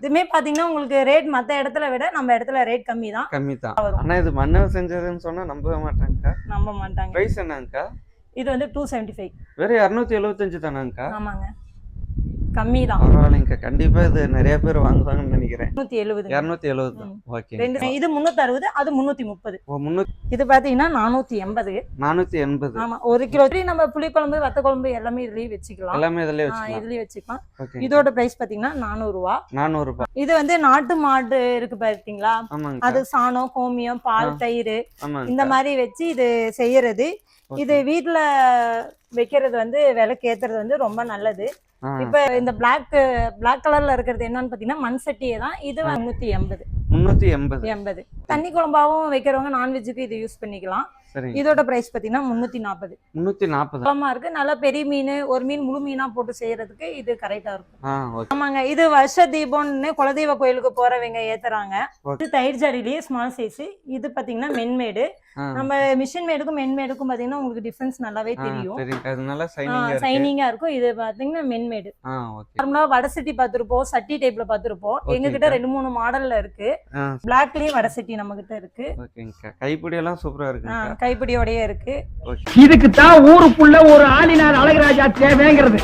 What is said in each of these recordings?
இதுமே பாத்தீங்கன்னா உங்களுக்கு ரேட் மத்த இடத்துல விட நம்ம இடத்துல ரேட் கம்மி தான் கம்மி தான் ஆனா இது மன்னர் செஞ்சதுன்னு சொன்னா நம்பவே மாட்டாங்கக்கா. நம்ப மாட்டாங்க. பிரைஸ் என்னங்கக்கா? இது வந்து டூ செவன்டி ஃபைவ் வெறும் இரநூத்தி எழுபத்தஞ்சு தானாங்கக்கா? ஆமாங்க. கம்மி தான் பரவாயில்லைங்கக்கா கண்டிப்பா இது நிறைய பேர் வாங்குவாங்கன்னு நினைக்கிறேன். முன்னூத்தி எழுபது இரநூத்தி எழுபது ஓகே ரெண்டு இது முன்னூத்தி அறுபது அது முன்னூத்தி முப்பது முன்னூத்தி இது பாத்தீங்கன்னா நானூத்தி எண்பது நானூத்தி எண்பது ஆமா ஒரு கிலோ நம்ம புளிக்குழம்பு வத்த குழம்பு எல்லாமே இதுலயே வச்சுக்கலாம். எல்லாமே இதுலயே வச்சுக்கலாம். இதுலயே வச்சுக்கலாம். இதோட பிரைஸ் பாத்தீங்கன்னா நானூறு ரூபா நானூறு ரூபாய் இது வந்து நாட்டு மாடு இருக்கு பாத்தீங்களா? அது சாணம் கோமியம் பால் தயிர் இந்த மாதிரி வச்சு இது செய்யறது. இது வீட்ல வைக்கிறது வந்து விலைக்கு ஏத்துறது வந்து ரொம்ப நல்லது. இப்ப இந்த பிளாக் பிளாக் கலர்ல இருக்கிறது என்னன்னு பாத்தீங்கன்னா மண் சட்டியே தான் இது முன்னூத்தி எண்பது. முன்னூத்தி எண்பது. எண்பது. தண்ணி குழம்பாவும் வைக்கிறவங்க நான்வெஜ்ஜுக்கு இது யூஸ் பண்ணிக்கலாம். இதோட பிரைஸ் பாத்தீங்கன்னா முன்னூத்தி நாற்பது முன்னூத்தி நாற்பது குழம்பா இருக்கு. நல்லா பெரிய மீன் ஒரு மீன் முழு மீனா போட்டு செய்யறதுக்கு இது கரெக்டா இருக்கும். ஆமாங்க. இது வருஷ தீபம்னு குலதெய்வ கோயிலுக்கு போறவங்க ஏத்துறாங்க. இது தயிர் ஜாடிலேயே ஸ்மால் சைஸ் இது பாத்தீங்கன்னா மென்மேடு. நம்ம மிஷின் மேடுக்கும் மென்மேடுக்கும் பாத்தீங்கன்னா உங்களுக்கு டிஃபரன்ஸ் நல்லாவே தெரியும். சைனிங்கா இருக்கு. சைனிங்கா இருக்கும். இது பாத்தீங்கன்னா மென்மேடு. நார்மலா வடை சட்டி பார்த்திருப்போம் சட்டி டைப்ல பார்த்திருப்போம். Okay, எங்க கிட்ட okay. ரெண்டு மூணு மாடல்ல இருக்கு. பிளாக்லயும் வடை சட்டி நம்ம கிட்ட இருக்கு. ஓகேங்கக்கா. கைப்பிடி எல்லாம் சூப்பரா ஆ, இருக்குங்கக்கா கைப்பிடியோடயே இருக்கு. இதுக்கு தான் ஊருக்குள்ள ஒரு ஆளினார் அழகராஜா தேவைங்கிறது.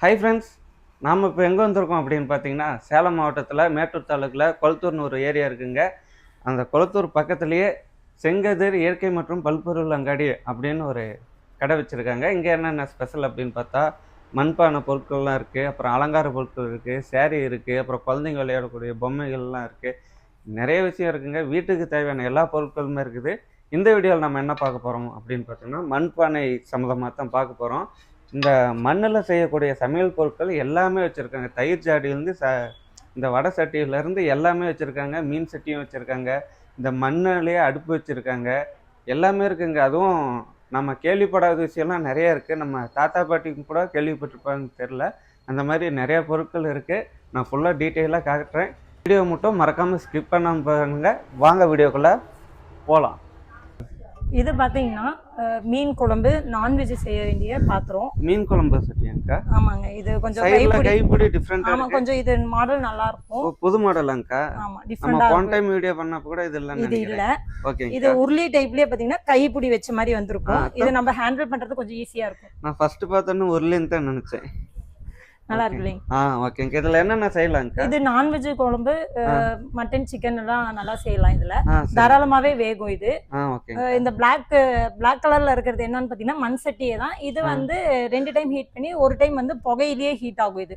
ஹை ஃப்ரெண்ட்ஸ் நாம் இப்போ எங்கே வந்திருக்கோம் அப்படின்னு பார்த்தீங்கன்னா சேலம் மாவட்டத்தில் மேட்டூர் தாலுக்கில் கொளத்தூர்னு ஒரு ஏரியா இருக்குங்க. அந்த கொளத்தூர் பக்கத்துலேயே செங்கதிர் இயற்கை மற்றும் பல்பொருள் அங்காடி அப்படின்னு ஒரு கடை வச்சுருக்காங்க. இங்கே என்னென்ன ஸ்பெஷல் அப்படின்னு பார்த்தா மண்பானை பொருட்கள்லாம் இருக்குது அப்புறம் அலங்கார பொருட்கள் இருக்குது சேரீ இருக்குது அப்புறம் குழந்தைங்க விளையாடக்கூடிய பொம்மைகள்லாம் இருக்குது நிறைய விஷயம் இருக்குங்க. வீட்டுக்கு தேவையான எல்லா பொருட்களுமே இருக்குது. இந்த வீடியோவில் நம்ம என்ன பார்க்க போகிறோம் அப்படின்னு பார்த்தோம்னா மண்பானை சம்மந்தமாக தான் பார்க்க போகிறோம் இந்த மண்ணில் செய்யக்கூடிய சமையல் பொருட்கள் எல்லாமே வச்சுருக்காங்க. தயிர் ஜாடியிலேருந்து ச இந்த வடை சட்டியிலேருந்து எல்லாமே வச்சுருக்காங்க. மீன் சட்டியும் வச்சுருக்காங்க. இந்த மண்ணிலேயே அடுப்பு வச்சுருக்காங்க. எல்லாமே இருக்குங்க. அதுவும் நம்ம கேள்விப்படாத விஷயம்லாம் நிறைய இருக்குது நம்ம தாத்தா பாட்டிக்கு கூட கேள்விப்பட்டிருப்பாங்கன்னு தெரில அந்த மாதிரி நிறைய பொருட்கள் இருக்குது நான் ஃபுல்லாக டீட்டெயிலாக காட்டுறேன். வீடியோ மட்டும் மறக்காமல் ஸ்கிப் பண்ணாமல் பாருங்க. வாங்க வீடியோக்குள்ளே போகலாம் இது பாத்தீங்கன்னா மீன் குழம்பு நான்வெஜ் செய்ய வேண்டிய பாத்திரம். மீன் குழம்பு சட்டியாங்கக்கா ஆமாங்க. இது கொஞ்சம் கைப்பிடி டிஃப்ரெண்ட்டாக ஆமா கொஞ்சம் இது மாடல் நல்லா இருக்கும் புது மாடலாங்கக்கா ஆமா டிஃப்ரெண்டா போன் டைம் வீடியோ பண்ணப்ப கூட இது இல்லைன்னு இது இல்ல. நினைக்கிறேன் இது உருளி டைப்லயே பாத்தீங்கன்னா கைப்பிடி வச்ச மாதிரி வந்திருக்கும். இது நம்ம ஹேண்டில் பண்றது கொஞ்சம் ஈஸியா இருக்கும். நான் ஃபர்ஸ்ட் பார்த்தோன்னு உருளின்னு தான் நினைச்சேன். நல்லா. இருக்கு ஆ ஓகேங்க இதுல என்னென்ன செய்யலாங்கக்கா இது நான்வெஜ் குழம்பு மட்டன் சிக்கன் எல்லாம் நல்லா செய்யலாம் இதுல. தாராளமாவே வேகும் இது. இந்த பிளாக் பிளாக் கலர்ல இருக்கிறது என்னன்னு பாத்தீங்கன்னா மண் சட்டியே தான். இது. வந்து ரெண்டு டைம் ஹீட் பண்ணி ஒரு டைம் வந்து புகையிலேயே ஹீட் ஆகும் இது.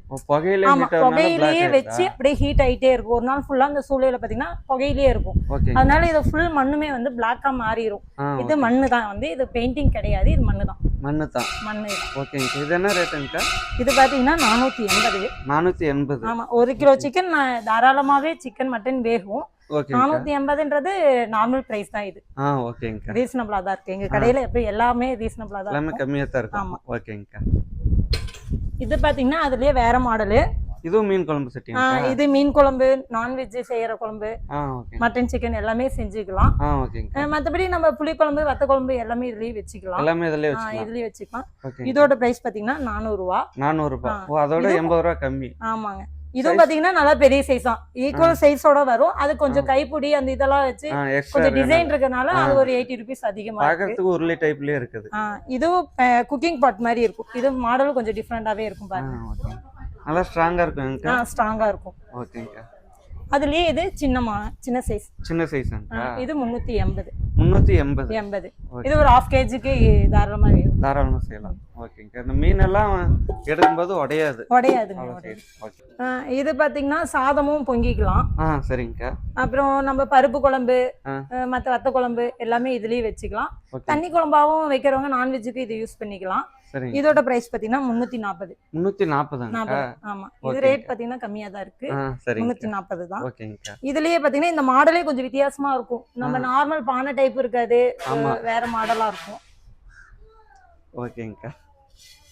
ஆமா புகையிலேயே வச்சு? அப்படியே ஹீட் ஆயிட்டே இருக்கும். ஒரு நாள் ஃபுல்லா அந்த சூழல பாத்தீங்கன்னா புகையிலேயே இருக்கும். அதனால இது ஃபுல் மண்ணுமே வந்து பிளாக்கா மாறிடும் இது மண்ணு தான் வந்து இது பெயிண்டிங் கிடையாது இது மண்ணு தான். மண்ணு தான் மண்ணு. ஓகேங்க இது என்ன ரேட்டுங்கக்கா இது பாத்தீங்கன்னா நானூத்தி எண்பது. நானூத்தி எண்பது. ஆமா ஒரு கிலோ சிக்கன் தாராளமாவே சிக்கன் மட்டன் வேகும். ஓகேங்க நானூத்தி எண்பதுன்றது நார்மல் பிரைஸ் தான் இது. ஆ ஓகேங்கக்கா ரீசனபிளா தான் இருக்கு. எங்க கடையில எப்பயும் எல்லாமே ரீசனபிளா தான் எல்லாமே கம்மியா தான் இருக்கும். ஆமா. ஓகேங்கக்கா இது பாத்தீங்கன்னா அதுலயே வேற மாடலு இதுவும் மீன் குழம்பு சட்டிங்கக்கா இது மீன் குழம்பு நான்வெஜ் செய்யற குழம்பு மட்டன் சிக்கன் எல்லாமே செஞ்சுக்கலாம். மத்தபடி நம்ம புளி குழம்பு வத்த குழம்பு எல்லாமே இதுலயே வச்சுக்கலாம். எல்லாமே இதுலயே வச்சுக்கலாம். இதுலயே வச்சுக்கலாம். இதோட பிரைஸ் பாத்தீங்கன்னா நானூறு ரூபா நானூறு ரூபாய் அதோட எண்பது ரூபா கம்மி. ஆமாங்க. இதுவும் பாத்தீங்கன்னா நல்லா பெரிய சைஸ் தான். ஈக்குவல் சைஸோட வரும். அது கொஞ்சம். கைப்பிடி அந்த இதெல்லாம் வச்சு கொஞ்சம் டிசைன் இருக்கனால. அது ஒரு எயிட்டி ருபீஸ் அதிகமா பாக்குறதுக்கு உருளை டைப்லயே இருக்குது. இதுவும் குக்கிங் பாட் மாதிரி இருக்கும். இது மாடல் கொஞ்சம் டிஃப்ரெண்டாவே இருக்கும் பாருங்க. நல்லா ஸ்ட்ராங்கா இருக்குங்கக்கா? ஸ்ட்ராங்கா இருக்கும். ஓகேங்கக்கா. அதுலயே இது சின்னமா சின்ன சைஸ் சின்ன சைஸாங்கக்கா இது முன்னூத்தி எண்பது. முந்நூற்றி எண்பது? எண்பது. இது ஒரு ஹாஃப் கேஜிக்கு தாராளமா வேகும் தாராளமாக செய்யலாம். ஓகேங்க இந்த மீனெல்லாம் எடுக்கும்போது உடையாது. உடையாது. ஆ, இது பாத்தீங்கன்னா சாதமும் பொங்கிக்கலாம். ஆ சரிங்கக்கா. அப்புறம் நம்ம பருப்பு குழம்பு ஆ. மத்த வத்த குழம்பு எல்லாமே இதுலயே வச்சுக்கலாம். தண்ணி குழம்பாவும் வைக்கிறவங்க நான்வெஜ்ஜுக்கு இது யூஸ் பண்ணிக்கலாம். சரிங்க இதோட பிரைஸ் பாத்தீங்கன்னா முன்னூத்தி நாற்பது நாற்பதாங்கக்கா நாற்பது ஆமா. இது. ரேட் பாத்தீங்கன்னா கம்மியா தான் இருக்கு முன்னூத்தி நாற்பது தான். இதுலயே பாத்தீங்கன்னா இந்த மாடலே கொஞ்சம் வித்தியாசமா இருக்கும். நம்ம. நார்மல் பானை டைப் இருக்காது. வேற மாடலா இருக்கும். ஓகேங்கக்கா.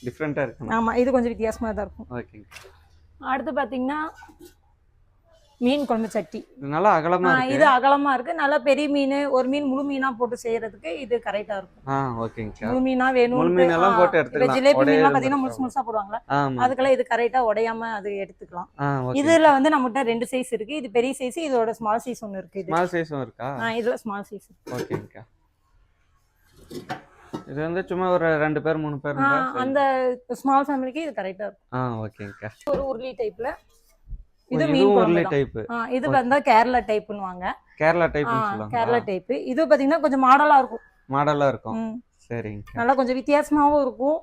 டிஃப்ரெண்ட்டாக இருக்குண்ணா ஆமா இது கொஞ்சம் வித்தியாசமா தான் இருக்கும். ஓகேங்க அடுத்து பாத்தீங்கன்னா மீன் குழம்பு சட்டி. நல்லா அகலமா இது அகலமா இருக்கு. நல்லா பெரிய மீன் ஒரு மீன் முழு மீனா போட்டு செய்யறதுக்கு இது கரெக்டா இருக்கும். ஆ ஓகேங்கக்கா முழு மீனா வேணும் முழு மீன் எல்லாம் போட்டு எடுத்துக்கலாம். ஜிலேபி உடையாது மீன்லாம் பாத்தீங்கன்னா. முழுசு முழுசா போடுவாங்களா ஆமா. அதுக்கெல்லாம் இது கரெக்டா உடையாம அது எடுத்துக்கலாம். இதுல வந்து நம்மகிட்ட ரெண்டு சைஸ் இருக்கு. இது பெரிய சைஸ் இதோட ஸ்மால் சைஸ் ஒன்னு இருக்கு இது. ஸ்மால் சைஸும் இருக்கா? ஆ, இதுல ஸ்மால் சைஸ் ஓகேங்கக்கா இது வந்து சும்மா ஒரு ரெண்டு பேர் மூணு பேர். அந்த ஸ்மால் ஃபேமிலிக்கு இது கரெக்டா இருக்கும். ஆ ஓகேங்கக்கா ஒரு உருளி டைப்ல இது மீன் உருளை. டைப் இது வந்தா கேரளா டைப்னுவாங்க கேரளா ஆ, டைப்னு கேரளா டைப் இது பாத்தீங்கன்னா கொஞ்சம் மாடலா இருக்கும். மாடலா இருக்கும். ம். சரிங்கக்கா நல்லா கொஞ்சம் வித்தியாசமாவும் இருக்கும்.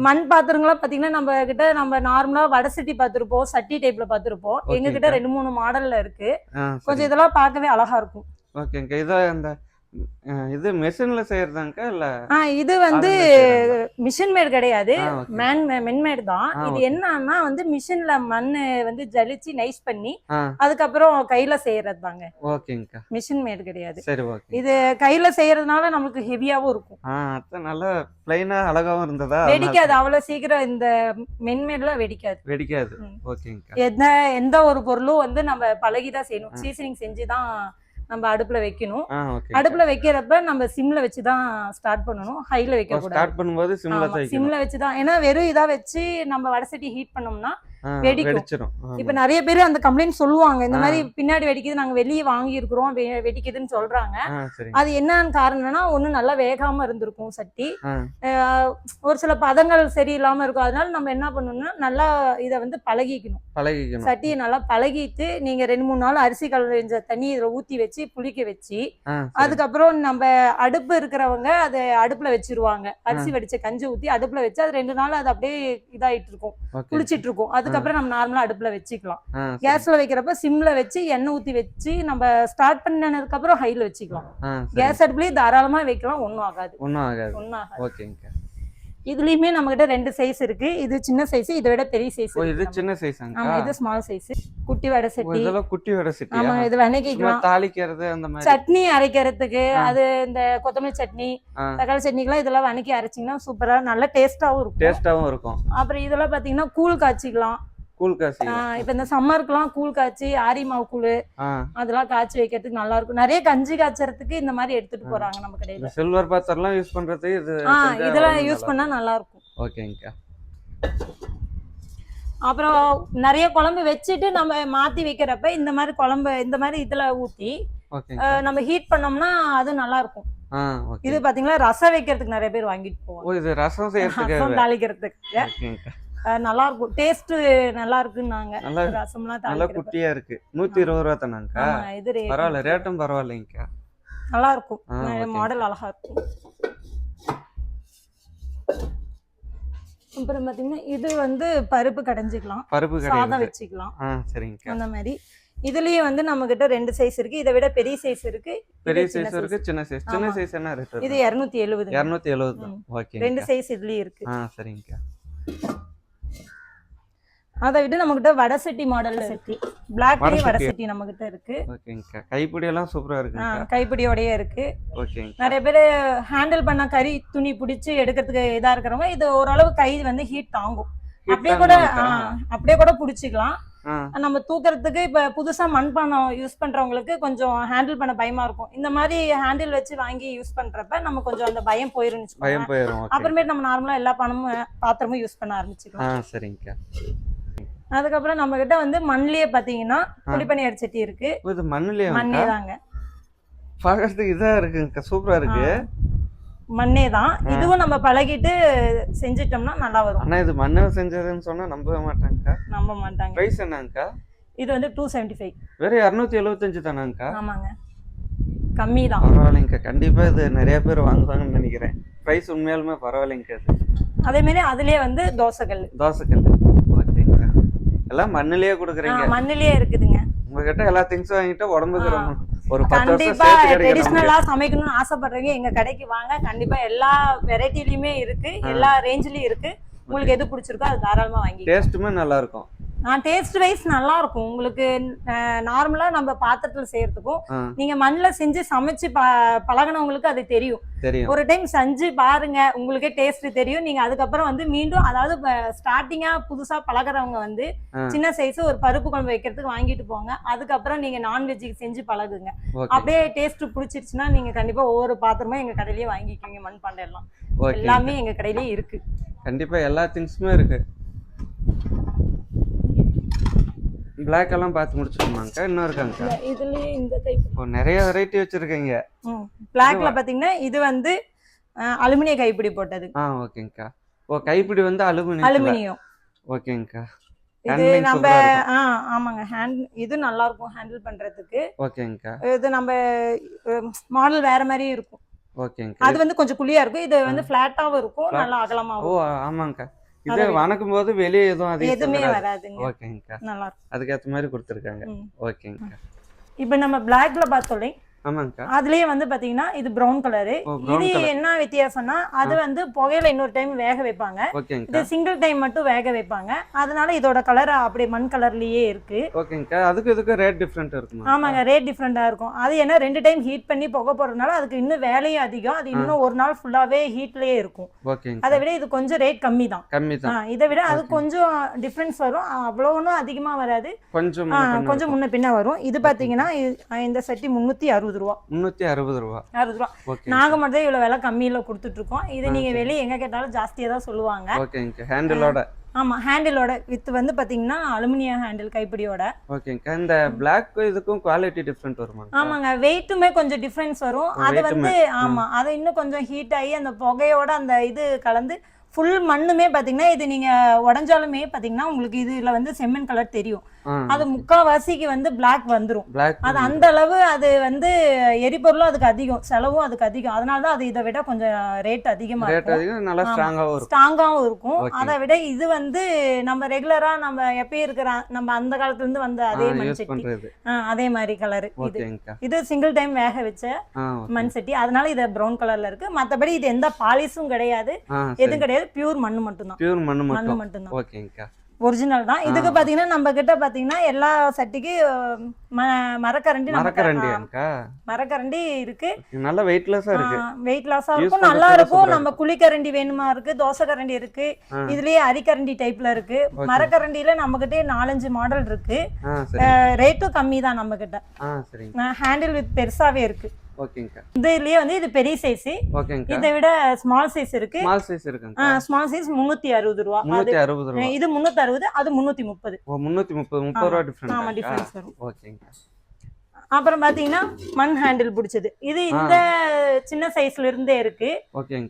மண் பாத்திரங்கள்லாம் பாத்தீங்கன்னா நம்ம கிட்ட நம்ம நார்மலா வடை சட்டி பார்த்திருப்போம் சட்டி டைப்ல பார்த்திருப்போம் எங்க கிட்ட. ரெண்டு மூணு மாடல்ல இருக்கு. கொஞ்சம் இதெல்லாம் பார்க்கவே அழகா இருக்கும். ஓகேங்கக்கா இதான் இந்த இது மெஷின்ல செய்யறதாங்கக்கா இல்ல இது வந்து? மிஷின் மேட் கிடையாது. மேன் மென்மேட் தான். இது. என்னன்னா வந்து மிஷின்ல மண்ணு வந்து ஜலிச்சு நைஸ் பண்ணி அதுக்கப்புறம் கையில செய்யறது தாங்க ஓகேங்கக்கா. மிஷின் மேட் கிடையாது. சரி ஓகே. இது கையில செய்யறதுனால நமக்கு ஹெவியாவும் இருக்கும். நல்லா பிளைனா அழகாவும் இருந்ததா? வெடிக்காது. அவ்வளவு சீக்கிரம் இந்த மென்மேட்ல வெடிக்காது. வெடிக்காது. ஓகேங்கக்கா. எந்த எந்த ஒரு பொருளும் வந்து நம்ம பழகிதான் செய்யணும். சீசனிங் செஞ்சு தான் நம்ம அடுப்புல வைக்கணும். அடுப்புல வைக்கிறப்ப நம்ம சிம்ல வச்சு தான் ஸ்டார்ட் பண்ணணும். ஹைல வைக்க கூடாது ஸ்டார்ட் பண்ணும்போது சிம்ல சிம்ல வச்சு தான் ஏன்னா வெறும் இதா வச்சு நம்ம வடை சட்டி ஹீட் பண்ணோம்னா வெடிக்கும். இப்ப நிறைய பேர் அந்த கம்ப்ளைண்ட் சொல்லுவாங்க. இந்த. மாதிரி பின்னாடி வெடிக்குது நாங்க வெளியே வாங்கி இருக்கிறோம் வெடிக்குதுன்னு சொல்றாங்க. அது என்னன்னு காரணம்னா ஒண்ணு நல்லா வேகாம இருந்திருக்கும் சட்டி. ஒரு சில பதங்கள் சரியில்லாம இருக்கும். அதனால நம்ம என்ன பண்ணணும்னா நல்லா இத வந்து பழகிக்கணும். பழகிக்கணும். சட்டியை நல்லா பழகிட்டு நீங்க ரெண்டு மூணு நாள் அரிசி கலந்த தண்ணி இதுல ஊத்தி வச்சு புளிக்க வச்சு. அதுக்கப்புறம் நம்ம அடுப்பு இருக்கிறவங்க அதை அடுப்புல வச்சிருவாங்க. அரிசி வடிச்ச கஞ்சி ஊத்தி அடுப்புல வச்சு அது ரெண்டு நாள் அது அப்படியே இதாயிட்டு இருக்கும். ஓகே. புளிச்சிட்டு இருக்கும். அதுக்கப்புறம் நம்ம நார்மலா அடுப்புல வச்சுக்கலாம். கேஸ்ல வைக்கிறப்ப சிம்ல வச்சு எண்ணெய் ஊத்தி வச்சு நம்ம ஸ்டார்ட் பண்ணதுக்கு அப்புறம் ஹைல வச்சுக்கலாம். கேஸ் அடுப்புலயே தாராளமா வைக்கலாம் ஒண்ணும் ஆகாது. ஒன்றும் ஆகாது. ஒண்ணும் ஆகாது. ஓகேங்கக்கா இதுலயுமே நம்ம கிட்ட ரெண்டு சைஸ் இருக்கு. இது சின்ன சைஸ் இதை விட பெரிய சைஸ் இது சின்ன ஆமா சைஸாங்கக்கா இது ஸ்மால் சைஸ் குட்டி வடை சட்டி. இதெல்லாம் குட்டி வடை சிட்டியா? ஆமா இது வணக்கிக்கலாம் தாளிக்கிறது அந்த மாதிரி. சட்னி அரைக்கிறதுக்கு. அது இந்த கொத்தமல்லி சட்னி. தக்காளி சட்னிக்கெல்லாம் இதெல்லாம் வணக்கி அரைச்சிங்கன்னா சூப்பரா நல்ல டேஸ்டாவும் இருக்கும். டேஸ்டாவும் இருக்கும். அப்புறம் இதெல்லாம் பாத்தீங்கன்னா கூழ் காய்ச்சிக்கலாம். காசி ஆஹ் இப்ப இந்த சம்மருக்குலாம் கூழ் காய்ச்சி ஆரி மாவு கூழ் அதெல்லாம் காய்ச்சி வைக்கிறதுக்கு நல்லா இருக்கும் நிறைய கஞ்சி காய்ச்சறதுக்கு இந்த மாதிரி எடுத்துட்டு போறாங்க நம்ம கடையில. சில்வர் பாத்திரம்லாம் யூஸ் பண்றது இது இதெல்லாம் யூஸ் பண்ணா நல்லா இருக்கும். ஓகேங்கக்கா. அப்புறம் நிறைய குழம்பு வச்சுட்டு நம்ம மாத்தி வைக்கிறப்ப இந்த மாதிரி குழம்பு இந்த மாதிரி இதுல ஊத்தி நம்ம ஹீட் பண்ணோம்னா அது நல்லா இருக்கும் இது பாத்தீங்களா ரசம் வைக்கிறதுக்கு நிறைய பேர் வாங்கிட்டு இது ரசம் தாளிக்கிறதுக்கு. நல்லா இருக்கும் டேஸ்ட் நல்லா இருக்குன்னாங்க நல்லா ரசம்லாம் நல்லா குட்டியா இருக்கு. நூத்தி இருபது ரூபா தானாங்கக்கா இது. பரவாயில்ல ரேட்டும் பரவாயில்லைங்கக்கா. நல்லா இருக்கும். மாடல் அழகா இருக்கும். அப்புறம் பாத்தீங்கன்னா இது வந்து பருப்பு கடைஞ்சிக்கலாம். பருப்பு சாதம் வச்சுக்கலாம். ஆ சரிங்கக்கா. அந்த மாதிரி. இதுலயே வந்து நம்ம கிட்ட ரெண்டு சைஸ் இருக்கு. இதை விட பெரிய சைஸ் இருக்கு. பெரிய சைஸ் இருக்கு சின்ன சைஸ் சின்ன. சைஸ் என்ன ரேட் இது இருநூத்தி எழுபது இரநூத்தி எழுபது. தான் ம். ஓகே ரெண்டு சைஸ் இதுலயும் இருக்கு. ஆ சரிங்கக்கா. அதை விட்டு நம்ம கிட்ட வடை சட்டி மாடல் சட்டி பிளாக்லயே வடை சட்டி. சட்டி நம்ம கிட்ட இருக்கு. ஓகேங்கக்கா கைப்பிடி எல்லாம் சூப்பரா இருக்குங்கக்கா கைப்பிடியோடயே இருக்கு. ஓகேங்க. நிறைய பேர் ஹேண்டில் பண்ண கறி துணி பிடிச்சி எடுக்கிறதுக்கு இதா இருக்கிறவங்க இது ஓரளவு கை வந்து ஹீட் தாங்கும். அப்படியே கூட அப்படியே கூட பிடிச்சிக்கலாம். நம்ம தூக்குறதுக்கு இப்ப புதுசா மண்பானம் யூஸ் பண்றவங்களுக்கு கொஞ்சம் ஹேண்டில் பண்ண பயமா இருக்கும். இந்த மாதிரி ஹேண்டில் வச்சு வாங்கி யூஸ் பண்றப்ப நம்ம கொஞ்சம் அந்த பயம் போயிருந்துச்சு பயம் போயிடும் ஓகே. அப்புறமேட்டு நம்ம நார்மலா எல்லா பணமும் பாத்திரமும் யூஸ் பண்ண ஆரம்பிச்சுக்கலாம். சரிங்கக்கா அதுக்கப்புறம் நம்ம கிட்ட வந்து மண்லயே பாத்தீங்கன்னா குழிப்பணியார் சட்டி இருக்கு. இது மண்ணுலயே மண்ணே தாங்க பார்க்கறதுக்கு இதா இருக்குங்கக்கா சூப்பரா இருக்கு. மண்ணே தான் இதுவும் நம்ம பழகிட்டு செஞ்சிட்டோம்னா நல்லா வரும். ஆனா இது மண்ணில் செஞ்சதுன்னு சொன்னா நம்பவே மாட்டாங்கக்கா. நம்ப மாட்டாங்க. பிரைஸ் என்னங்கக்கா? இது வந்து டூ செவன்டி ஃபைவ் வெறும் இரநூத்தி எழுபத்தஞ்சு தானாங்கக்கா? ஆமாங்க. கம்மி தான் பரவாயில்லைங்கக்கா. கண்டிப்பா இது நிறைய பேர் வாங்குவாங்கன்னு நினைக்கிறேன். பிரைஸ் உண்மையாலுமே பரவாயில்லைங்கக்கா இது. அதே மாதிரி அதுலயே வந்து தோசைக்கல் தோசைக்கல் எல்லாம் மண்ணிலேயே கொடுக்குறீங்க. மண்ணிலேயே இருக்குதுங்க. உங்ககிட்ட எல்லா திங்ஸும் வாங்கிட்டு உடம்புக்கு. ரொம்ப ஒரு கண்டிப்பா. ட்ரெடிஷ்னலா சமைக்கணும்னு ஆசைப்படுறீங்க எங்க கடைக்கு வாங்க. கண்டிப்பா எல்லா வெரைட்டிலயுமே இருக்கு எல்லா ரேஞ்சிலயும் இருக்கு. உங்களுக்கு எது பிடிச்சிருக்கோ அது தாராளமா வாங்கி டேஸ்ட்டுமே நல்லா இருக்கும். நான் டேஸ்ட் வைஸ் நல்லா இருக்கும் உங்களுக்கு நார்மலா நம்ம பாத்திரத்துல செய்யறதுக்கும் நீங்க மண்ணுல செஞ்சு சமைச்சு பழகுனவங்களுக்கு அது தெரியும். ஒரு டைம் செஞ்சு பாருங்க உங்களுக்கே டேஸ்ட் தெரியும். நீங்க அதுக்கப்புறம் வந்து மீண்டும் அதாவது ஸ்டார்டிங்கா புதுசா பழகுறவங்க வந்து. சின்ன சைஸ் ஒரு பருப்பு குழம்பு வைக்கிறதுக்கு வாங்கிட்டு போங்க. அதுக்கப்புறம் நீங்க நான்வெஜ்ஜுக்கு செஞ்சு பழகுங்க. அப்படியே டேஸ்ட் பிடிச்சிருச்சுன்னா நீங்க கண்டிப்பா ஒவ்வொரு பாத்திரமும் எங்க கடையிலேயே வாங்கிக்குவீங்க மண் பாண்டை எல்லாம் எல்லாமே எங்க கடையிலேயே இருக்கு. கண்டிப்பா எல்லா திங்ஸுமே இருக்கு. பிளாக் எல்லாம் பார்த்து முடிச்சிருமாங்கக்கா இன்னும் இருக்காங்கக்கா? இதுலயே இந்த டைப் ஓ நிறைய வெரைட்டி வச்சிருக்கீங்க. பிளாக்ல பாத்தீங்கன்னா இது வந்து அலுமினிய கைப்பிடி போட்டது. ஆ ஓகேங்கக்கா. ஓ கைப்பிடி வந்து அலுமினியம் அலுமினியம். ஓகேங்கக்கா. இது நம்ம. ஆ ஆமாங்க. ஹேண்ட் இது நல்லா இருக்கும் ஹேண்டில் பண்றதுக்கு. ஓகேங்கக்கா. இது நம்ம மாடல் வேற மாதிரி இருக்கும். ஓகேங்கக்கா. அது வந்து கொஞ்சம் குழியா இருக்கும். இது வந்து பிளாட்டாவும் இருக்கும் நல்லா ஓ அகலமாவும் ஆமாங்கக்கா. இது அதை வணக்கும் போது வெளியே எதுவும் அதிகம் எதுவுமே. வராதுங்க. ஓகேங்கக்கா. நல்லா இருக்கும். அதுக்கேற்ற மாதிரி கொடுத்துருக்காங்க. ம். ஓகேங்கக்கா. இப்போ நம்ம பிளாக்ல பார்த்தோம் அதுலயே வந்து பாத்தீங்கன்னா இது பிரவுன் கலரு ப்ரௌன் இது என்ன வித்தியாசம்னா அது வந்து புகையில இன்னொரு டைம் வேக வைப்பாங்க. இது சிங்கிள் டைம் மட்டும் வேக வைப்பாங்க. அதனால இதோட கலர் அப்படியே மண் கலர்லயே இருக்கு. ஓகேங்கக்கா அதுக்கு இதுக்கு ரேட் டிஃப்ரெண்ட் இருக்குமா? ஆமாங்க ரேட் டிஃப்ரெண்டா இருக்கும். அது என்ன ரெண்டு டைம் ஹீட் பண்ணி புகை போடுறதுனால அதுக்கு இன்னும் வேலையும் அதிகம். அது இன்னும் ஒரு நாள் ஃபுல்லாவே ஹீட்லயே இருக்கும். ஓகேங்க. அதை விட இது கொஞ்சம் ரேட் கம்மி தான் கம்மி தான் இதை விட அது. கொஞ்சம் டிஃப்ரென்ஸ் வரும். அவ்வளோ ஒன்றும் அதிகமா வராது. கொஞ்சம் கொஞ்சம் முன்ன பின்ன வரும். இது பாத்தீங்கன்னா இந்த சட்டி முந்நூத்தி அறுபது ரூபா. இருக்கும். முந்நூற்றி அறுபது ரூபா. அறுபது ரூபா. ஓகே நாங்க மட்டும் இவ்வளவு விலை கம்மியில கொடுத்துட்டு இருக்கோம் இது ஆ, நீங்க சரி. வெளியே எங்க கேட்டாலும் ஜாஸ்தியா தான் சொல்லுவாங்க. ஓகேங்க ஹேண்டிலோட. ஆமா ஹேண்டிலோட. வித் வந்து பாத்தீங்கன்னா அலுமினியம் ஹேண்டில் கைப்பிடியோட. ஓகேங்கக்கா இந்த பிளாக் இதுக்கும் குவாலிட்டி டிஃப்ரெண்ட் வருமா ஆமாங்க வெயிட்டுமே கொஞ்சம் டிஃபரன்ஸ் வரும். அது வந்து மே. ஆமா அது இன்னும் கொஞ்சம் ஹீட் ஆகி அந்த புகையோட அந்த இது கலந்து ஃபுல் மண்ணுமே பாத்தீங்கன்னா இது நீங்க உடஞ்சாலுமே பாத்தீங்கன்னா உங்களுக்கு இதுல வந்து செம்மண் கலர் தெரியும். அது முக்காவாசிக்கு வந்து பிளாக் வந்துரும். அது அந்த அளவு அது வந்து எரிபொருளும் அதுக்கு அதிகம் செலவும் அதுக்கு அதிகம். அதனால தான் அது இதை விட கொஞ்சம் ரேட் அதிகமா இருக்கும். அதிகம் நல்லா ஆமா. ஸ்ட்ராங்காகவும் இருக்கும். ஸ்ட்ராங்காவும் இருக்கும். அதை விட இது வந்து நம்ம ரெகுலரா நம்ம எப்பயும் இருக்கிற நம்ம அந்த காலத்துல இருந்து வந்த அதே மண் சட்டி அதே மாதிரி கலர் இது இது சிங்கிள் டைம் வேக வச்ச மண் சட்டி அதனால இது பிரவுன் கலர்ல இருக்கு. மத்தபடி இது எந்த பாலிஷும் கிடையாது. எதுவும் கிடையாது. பியூர் மண்ணு மட்டும்தான். பியூர் மண்ணு மட்டும். மட்டும்தான். ஓகேங்கக்கா. ஒரிஜினல் தான். இதுக்கு. பாத்தீங்கன்னா நம்ம கிட்ட பாத்தீங்கன்னா எல்லா சட்டிக்கு மரக்கரண்டி மரக்கரண்டியாங்கக்கா மரக்கரண்டி இருக்கு. நல்ல வெயிட்லெஸ்ஸா இருக்கு. வெயிட் லாஸா இருக்கும். நல்லா இருக்கும். நம்ம குழிக்கரண்டி வேணுமா இருக்கு தோசை கரண்டி இருக்கு. இதுலயே அரிக்கரண்டி டைப்ல இருக்கு. Okay. மரக்கரண்டியில நம்ம கிட்ட நாலஞ்சு மாடல் இருக்கு. ரேட்டும் கம்மி தான் நம்ம கிட்ட ஹேண்டில் வித் பெருசாவே இருக்கு. ஓகேங்கக்கா இதுலயே வந்து இது பெரிய சைஸ் ஓகேங்கக்கா இதை விட ஸ்மால் சைஸ் இருக்கு. ஸ்மால் சைஸ் இருக்குங்கக்கா ஸ்மால் சைஸ் முன்னூத்தி அறுபது ரூபா. அறுபது ரூபா. இது முன்னூத்தி அறுபது அது முன்னூத்தி முப்பது. ஓ முந்நூற்றி முப்பது முப்பது ரூபா ஆமா. டிஃப்ரெண்ட் டிஃபரன்ஸ் வரும். ஓகேங்கக்கா அப்புறம் பாத்தீங்கன்னா மண் ஹேண்டில் பிடிச்சது. இது இந்த சின்ன சைஸ்ல இருந்தே இருக்கு.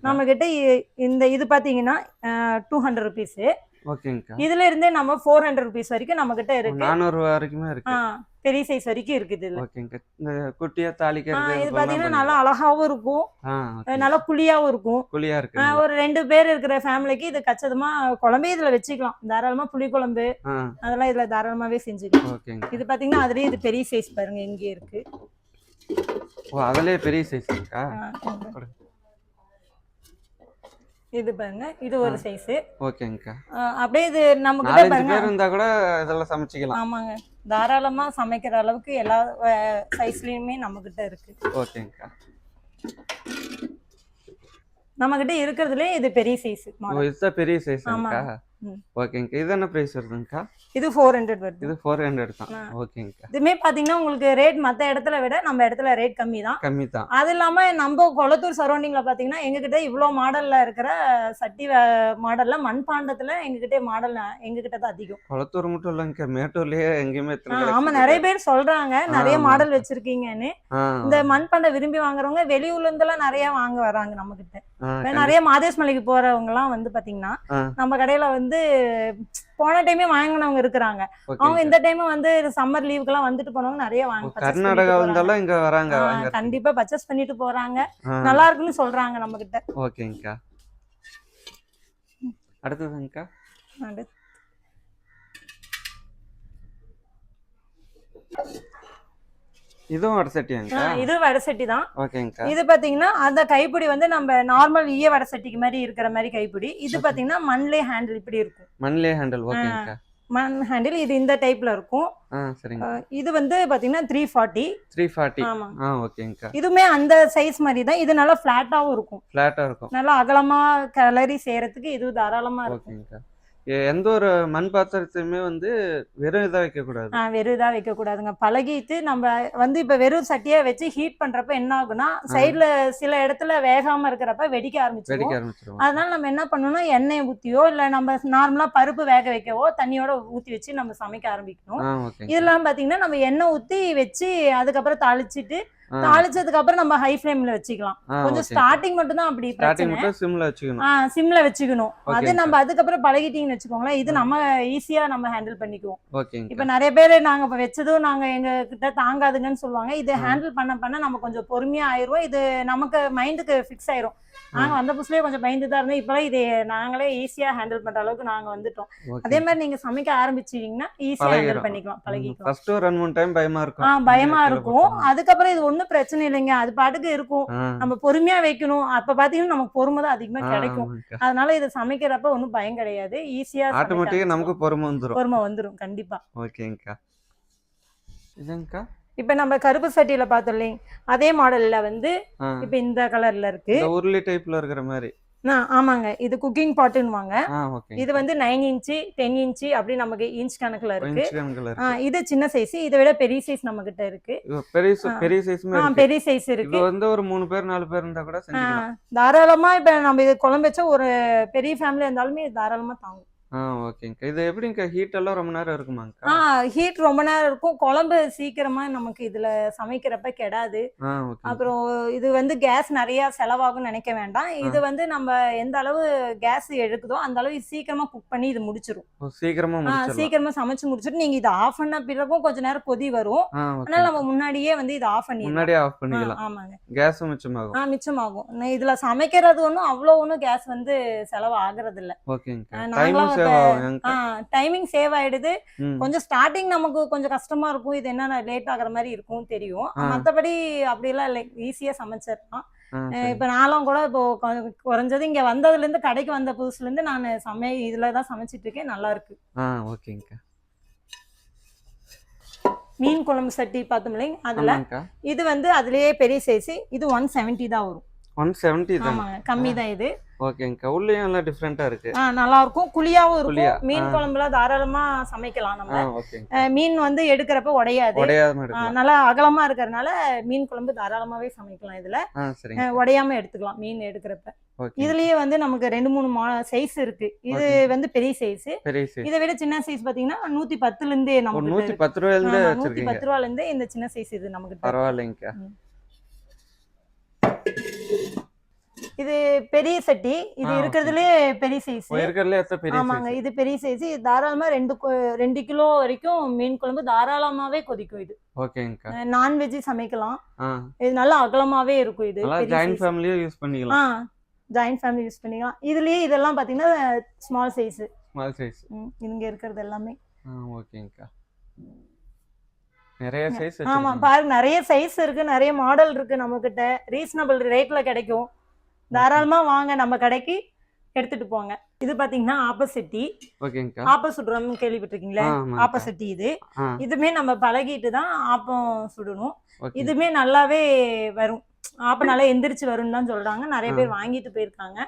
நம்ம கிட்ட இந்த இது பாத்தீங்கன்னா டூ ஹண்ட்ரட் ருபீஸ் ஓகேங்கக்கா. இதுல இருந்தே நம்ம ஃபோர் ஹண்ட்ரட் ருபீஸ் வரைக்கும் நம்ம கிட்ட இருக்கு. நானூறு வரைக்குமே இருக்கு. பெரிய சைஸ் வரைக்கும் இருக்குது இதுல. ஓகேங்க இந்த குட்டியா தாளிக்கிறது இது பாத்தீங்கன்னா நல்லா அழகாவும் இருக்கும். நல்லா குழியாவும் இருக்கும். ஆ, இருக்கு. ஒரு ரெண்டு பேர் இருக்கிற ஃபேமிலிக்கு இது கச்சதமா குழம்பே இதுல வச்சுக்கலாம். தாராளமா புளி குழம்பு அதெல்லாம் இதுல தாராளமாவே செஞ்சுக்கலாம். ஓகேங்க இது பாத்தீங்கன்னா அதுலயே இது பெரிய சைஸ் பாருங்க இங்கே இருக்கு. ஓ அதுலயே பெரிய சைஸ் இருக்கா. இது பாருங்க இது ஒரு சைஸ் ஓகேங்கக்கா. அப்படியே இது நம்ம கிட்ட பாருங்க. பேர் இருந்தா கூட இதெல்லாம் சமைச்சிக்கலாம். ஆமாங்க. தாராளமா சமைக்கிற அளவுக்கு எல்லா சைஸ்லயுமே நம்ம கிட்ட இருக்கு. ஓகேங்கக்கா. நம்ம கிட்ட இருக்கிறதுலே இது பெரிய சைஸ் இதுதான் பெரிய சைஸ்க்கா ஆமாங்க. ஓகேங்கக்கா இது என்ன பிரைஸ் வருதுங்கக்கா இது ஃபோர் ஹண்ட்ரட் வருது. இது ஃபோர் ஹண்ட்ரட் தான். ஓகேங்கக்கா இதுமே பாத்தீங்கன்னா உங்களுக்கு ரேட் மத்த இடத்துல விட நம்ம இடத்துல ரேட் கம்மி தான். கம்மி தான் அது இல்லாம நம்ம கொளத்தூர் சரௌண்டிங்ல பாத்தீங்கன்னா எங்க கிட்ட இவ்வளோ மாடல்ல இருக்கிற சட்டி மாடல்ல மண்பாண்டத்துல எங்க கிட்ட மாடல் எங்க கிட்ட தான் அதிகம். குளத்தூர் மட்டும் இல்லைங்கக்கா மேட்டூர்லயே எங்கேயுமே ஆ, எத்தனை ஆமா collection நிறைய. பேர் சொல்றாங்க. நிறைய. மாடல் வச்சிருக்கீங்கன்னு. இந்த மண்பாண்டம் விரும்பி வாங்குறவங்க வெளியூர்ல இருந்து எல்லாம் நிறைய வாங்க வராங்க நம்ம கிட்ட ஆ, இப்ப. நிறைய மாதேஷ் மலைக்கு போறவங்க எல்லாம் வந்து பாத்தீங்கன்னா. நம்ம கடையில வந்து போன டைமே வாங்கினவங்க இருக்கிறாங்க அவங்க. இந்த டைம் வந்து சம்மர் லீவுக்கு எல்லாம் வந்துட்டு போனவங்க நிறைய வாங்க கர்நாடகா. வந்தாலும் இங்க வராங்க கண்டிப்பா பர்ச்சேஸ் பண்ணிட்டு போறாங்க நல்லா இருக்குன்னு சொல்றாங்க நம்ம கிட்ட ஓகேங்கக்கா அடுத்ததுங்கக்கா அடுத்து. இதுவும் வடை ஆ, சட்டியாங்கக்கா இது வடை சட்டி தான். இது பாத்தீங்கன்னா அந்த கைப்பிடி வந்து நம்ம நார்மல் ஈய வடை சட்டிக்கு மாதிரி இருக்கிற மாதிரி கைப்பிடி. இது பாத்தீங்கன்னா மண்லே ஹேண்டில் இப்படி இருக்கும். மண்லே ஹேண்டில் மண் ஹேண்டில் இது இந்த டைப்ல இருக்கும். இது வந்து பாத்தீங்கன்னா த்ரீ ஃபார்ட்டி த்ரீ ஃபார்ட்டி ஆமா. ஆ ஓகேங்கக்கா. இதுவுமே அந்த சைஸ் மாதிரி தான். இது நல்லா ஃபிளாட்டாவும் இருக்கும். ஃப்ளாட்டாக இருக்கும். நல்லா அகலமா கிளறி செய்யறதுக்கு இது தாராளமா இருக்கும். எந்த ஒரு மண் பாத்திரத்தையுமே வந்து வெறும் இதாக வைக்கக்கூடாது. வெறும் இதா வைக்க கூடாதுங்க பழகிட்டு நம்ம வந்து இப்ப வெறும் சட்டியா வச்சு ஹீட் பண்றப்ப என்ன ஆகும்னா சைடுல சில இடத்துல வேகாம இருக்கிறப்ப வெடிக்க ஆரம்பிச்சிடும் வெடிக்க ஆரம்பிச்சிருவோம். அதனால நம்ம என்ன பண்ணணும்னா எண்ணெய் ஊத்தியோ இல்ல நம்ம நார்மலா பருப்பு வேக வைக்கவோ தண்ணியோட ஊத்தி வச்சு நம்ம சமைக்க ஆரம்பிக்கணும். இதெல்லாம் பாத்தீங்கன்னா நம்ம எண்ணெய் ஊத்தி வச்சு அதுக்கப்புறம் தாளிச்சிட்டு தாளிச்சதுக்கு அப்புறம் நம்ம ஹை ஃப்ளேம்ல வச்சுக்கலாம். கொஞ்சம் ஸ்டார்டிங் மட்டும் தான் அப்படி ஸ்டார்டிங் மட்டும் சிம்ல வச்சுக்கணும். சிம்ல வச்சுக்கணும். அது. நம்ம அதுக்கப்புறம் பழகிட்டீங்கன்னு வச்சுக்கோங்களேன் இது நம்ம ஈஸியா நம்ம ஹேண்டில் பண்ணிக்குவோம். இப்ப நிறைய பேர் நாங்க இப்ப வச்சதும் நாங்க எங்க கிட்ட தாங்காதுங்கன்னு சொல்லுவாங்க. இது ஹேண்டில் பண்ண பண்ண நம்ம கொஞ்சம் பொறுமையா ஆயிரும் இது நமக்கு மைண்டுக்கு ஃபிக்ஸ் ஆயிரும். நாங்க வந்த புதுசுலயே கொஞ்சம் பயந்து தான் இருந்தோம். இப்பெல்லாம் இது நாங்களே ஈஸியா ஹேண்டில் பண்ற அளவுக்கு நாங்க வந்துட்டோம். அதே மாதிரி நீங்க சமைக்க ஆரம்பிச்சீங்கன்னா ஈஸியா ஹேண்டில். பண்ணிக்கலாம் பழகிக்கலாம். ஃபர்ஸ்ட் ஒரு ரெண்டு மூணு டைம் பயமா இருக்கும். ஆ பயமா இருக்கும். அதுக்கப்புறம் இது ஒண்ணும் பிரச்சனை இல்லைங்க. அது பாட்டுக்கு இருக்கும். நம்ம பொறுமையா வைக்கணும். அப்ப பாத்தீங்கன்னா நமக்கு பொறுமை தான் அதிகமா கிடைக்கும். அதனால இது சமைக்கிறப்ப ஒன்றும் பயம் கிடையாது. ஈஸியா ஆட்டோமேட்டிக்கா நமக்கு பொறுமை வந்துரும். பொறுமை வந்துரும். கண்டிப்பா. ஓகேங்கக்கா இதுங்கக்கா இப்ப நம்ம கருப்பு சட்டியில பார்த்தோம் இல்லைங்க. அதே மாடல்ல வந்து இப்ப இந்த கலர்ல இருக்கு. உருளி டைப்ல இருக்கிற மாதிரி. ஆமாங்க. இது குக்கிங் பாட்டுன்னுவாங்க. ஆ ஓகே இது வந்து நைன் இன்ச்சு டென் இன்ச்சு அப்படி நமக்கு இன்ச் கணக்குல இருக்கு. இது சின்ன சைஸ் இதை விட பெரிய சைஸ் நம்ம கிட்ட இருக்கு பெரிய பெரிய இருக்கு. பெரிய சைஸ் இருக்கு. வந்து ஒரு மூணு பேர் நாலு பேர் இருந்தா கூட தாராளமா இப்ப நம்ம இது குழம்பு வச்சா ஒரு பெரிய ஃபேமிலி இருந்தாலுமே இது தாராளமா தாங்கும். ஆ ஓகேங்கக்கா இது எப்படிங்கக்கா ஹீட் எல்லாம் ரொம்ப நேரம் இருக்குமாங்கக்கா ஆ ஹீட் ரொம்ப நேரம் இருக்கும். குழம்பு சீக்கிரமா நமக்கு இதுல சமைக்கிறப்ப கெடாது. ஆ ஓகே அப்புறம் இது வந்து கேஸ் நிறைய செலவாகும்னு நினைக்க வேண்டாம். இது வந்து நம்ம எந்த அளவு கேஸ் எடுக்குதோ அந்த அளவு சீக்கிரமா குக் பண்ணி இது முடிச்சிரும். ஓ, சீக்கிரமா ஆ, முடிச்சிடலாம். சீக்கிரமா சமைச்சு முடிச்சிட்டு நீங்க இதை ஆஃப் பண்ண பிறகும் கொஞ்ச நேரம் கொதி வரும். ஆ ஓகே அதனால நம்ம முன்னாடியே வந்து இதை ஆஃப் பண்ணிடலாம். முன்னாடியே ஆஃப் ஆ, பண்ணிக்கலாம் ஆமாங்க கேஸும் மிச்சமாகும். ஆ மிச்சமாகும். இதுல சமைக்கிறது ஒன்றும் அவ்வளோ ஒன்றும் கேஸ் வந்து செலவு ஆகுறது இல்ல ஓகேங்கக்கா டைமும் டைமிங் சேவ் ஆயிடுது. கொஞ்சம் ஸ்டார்டிங் நமக்கு கொஞ்சம் கஷ்டமா இருக்கும். இது என்ன லேட் ஆகுற மாதிரி இருக்கும் தெரியும். மத்தபடி அப்படிலாம் இல்லை. ஈஸியா சமைச்சிடலாம். இப்ப நானும் கூட இப்போ குறைஞ்சது இங்க வந்ததுல இருந்து கடைக்கு வந்த புதுசுல இருந்து நான் சமை இதுல தான் சமைச்சிட்டு இருக்கேன். நல்லா இருக்கு. ஓகேங்கக்கா மீன் குழம்பு சட்டி பார்த்தோம் இல்லைங்க? அதுல இது வந்து அதுலயே பெரிய சைஸ் இது ஒன் செவன்ட்டி தான் வரும். ஒன் செவன்ட்டி தான்? கம்மி தான் இது. ஓகேங்கக்கா உள்ளேயும் எல்லாம் டிஃப்ரெண்டா இருக்கு. நல்லா இருக்கும் குழியாவும் இருக்கும். மீன். குழம்புல தாராளமா சமைக்கலாம் நம்ம. மீன் வந்து எடுக்கிறப்ப உடையாது. நல்லா அகலமா இருக்கறனால மீன் குழம்பு தாராளமாவே சமைக்கலாம் இதுல. உடையாம எடுத்துக்கலாம் மீன் எடுக்கிறப்ப. இதுலயே வந்து நமக்கு ரெண்டு மூணு சைஸ் இருக்கு. இது. வந்து பெரிய சைஸ் இதை விட சின்ன சைஸ் பாத்தீங்கன்னா நூத்தி பத்துல இருந்தே நமக்கு நூத்தி பத்து ரூபாயில இருந்து நூத்தி பத்து இருந்து இந்த சின்ன சைஸ் இது நமக்கு தரும். இது பெரிய சட்டி. இது. இருக்கிறதுலே பெரிய சைஸ் ஆமாங்க இது பெரிய சைஸ் தாராளமா ரெண்டு ரெண்டு கிலோ வரைக்கும் மீன் குழம்பு தாராளமாவே கொதிக்கும் இது. ஓகேங்கக்கா. நான்வெஜ் சமைக்கலாம். இது நல்லா அகலமாவே இருக்கும் இது size. ஃபேமிலியும் யூஸ் ஆ பண்ணிக்கலாம் ஜாயிண்ட் ஃபேமிலி யூஸ் பண்ணிக்கலாம். இதுலயே இதெல்லாம் பாத்தீங்கன்னா ஸ்மால் சைஸ் ஸ்மால் சைஸ் இங்க இருக்கிறது எல்லாமே. ஓகேங்கக்கா. நிறைய சைஸ் ஆமா பாருங்க நிறைய சைஸ் இருக்கு நிறைய மாடல் இருக்கு நம்ம கிட்ட ரீசனபிள் ரேட்ல கிடைக்கும். தாராளமா வாங்க நம்ம கடைக்கு எடுத்துட்டு போங்க. இது பாத்தீங்கன்னா ஆப்போசிட்டி ஓகேங்கக்கா ஆப்பம் சுடுறோம்னு கேள்விப்பட்டிருக்கீங்களா. ஆப்போசிட்டி இது. இதுமே நம்ம பழகிட்டு தான் ஆப்பம் சுடணும். இதுமே நல்லாவே வரும். ஆப்பம் நல்லா எந்திரிச்சு வரும்னு தான் சொல்றாங்க. நிறைய பேர் வாங்கிட்டு போயிருக்காங்க.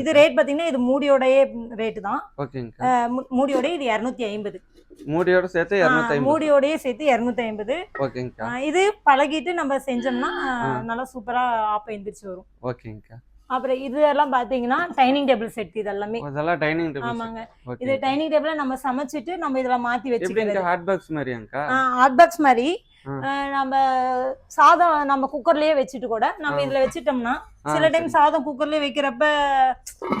இது ரேட் பாத்தீங்கன்னா இது மூடியோடயே ரேட்டு தான். மூடியோட இது இரநூத்தி ஐம்பது. மூடியோட சேர்த்து மூடியோடயே சேர்த்து இரநூத்தி ஐம்பது. இது பழகிட்டு நம்ம செஞ்சோம்னா நல்லா சூப்பரா ஆப்பம் எந்திரிச்சு வரும். ஓகேங்கக்கா அப்புறம் இதெல்லாம் பாத்தீங்கன்னா டைனிங் டேபிள் செட் இது எல்லாமே அதெல்லாம் டைனிங் டேபிள் ஆமாங்க. இது டைனிங் டேபிள நம்ம சமைச்சிட்டு நம்ம இதுல மாத்தி வச்சுக்கிறது. ஹாட் பாக்ஸ் மாதிரியாங்கக்கா ஹாட் பாக்ஸ் மாதிரி. நம்ம சாதம் நம்ம குக்கர்லயே வச்சுட்டு கூட நம்ம. இதுல வச்சிட்டோம்னா சில டைம். சாதம் குக்கர்லயே வைக்கிறப்ப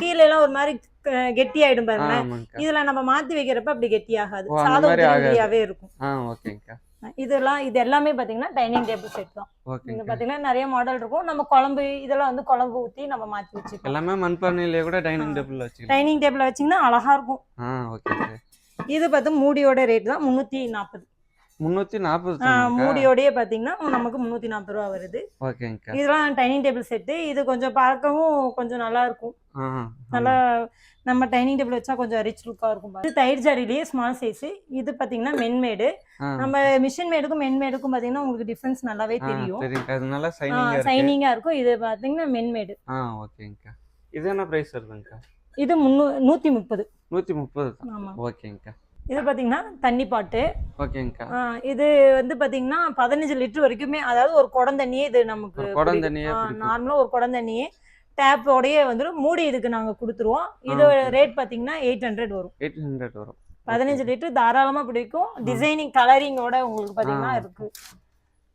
கீழே எல்லாம் ஒரு மாதிரி கெட்டி ஆயிடும் பாருங்க இதுல நம்ம மாத்தி வைக்கிறப்ப அப்படி கெட்டி ஆகாது சாதம் மாதிரி. உதிரியாவே இருக்கும். இதெல்லாம் இது எல்லாமே பாத்தீங்கன்னா டைனிங் டேபிள் செட் தான். இங்க பாத்தீங்கன்னா நிறைய மாடல் இருக்கும். நம்ம குழம்பு இதெல்லாம் வந்து குழம்பு ஊத்தி நம்ம மாத்தி வச்சுக்கலாம். எல்லாமே மண்பானையிலேயே கூட டைனிங் டேபிள் வச்சுக்கலாம். டைனிங் டேபிள் வச்சீங்கன்னா அழகா இருக்கும். இது பார்த்து மூடியோட ரேட் தான் முந்நூற்றி நாற்பது முந்நூற்றி நாற்பது மூடியோடயே பார்த்தீங்கன்னா நமக்கு முந்நூற்றி நாற்பது ரூபா வருது. இதெல்லாம் டைனிங் டேபிள் செட்டு இது கொஞ்சம் பார்க்கவும் கொஞ்சம் நல்லா இருக்கும். நல்லா நம்ம டைனிங் டேபிள் வச்சா கொஞ்சம் ரிச் லுக்காக இருக்கும். இது தயிர் ஜாடியிலேயே ஸ்மால் சைஸ் இது பார்த்தீங்கன்னா மென்மேடு. நம்ம மிஷின் மேடுக்கும் மென்மேடுக்கும் பார்த்தீங்கன்னா உங்களுக்கு டிஃப்ரென்ஸ் நல்லாவே தெரியும். நல்லா சைனிங்காக இருக்கு. சைனிங்காக இருக்கும். இது பார்த்தீங்கன்னா மென்மேடு ஆ ஓகேங்கக்கா இது என்ன ப்ரைஸ் வருதுங்கக்கா இது முன்னூ நூற்றி முப்பது நூற்றி முப்பது ஆமாம் ஓகேங்கக்கா இது பார்த்தீங்கன்னா தண்ணி பாட்டு. ஓகேங்கக்கா இது வந்து பார்த்தீங்கன்னா பதினஞ்சு லிட்டர் வரைக்குமே அதாவது ஒரு குடம் தண்ணியே இது நமக்கு குடம் தண்ணியே. நார்மலாக ஒரு குடம் தண்ணியே டேப்போடயே வந்துடும் மூடி இதுக்கு நாங்கள் கொடுத்துருவோம். இது. ரேட் பார்த்தீங்கன்னா எயிட் ஹண்ட்ரட் வரும். எயிட் ஹண்ட்ரட் வரும். பதினஞ்சு லிட்டர் தாராளமாக பிடிக்கும். டிசைனிங் கலரிங்கோட உங்களுக்கு பார்த்தீங்கன்னா. இருக்கு.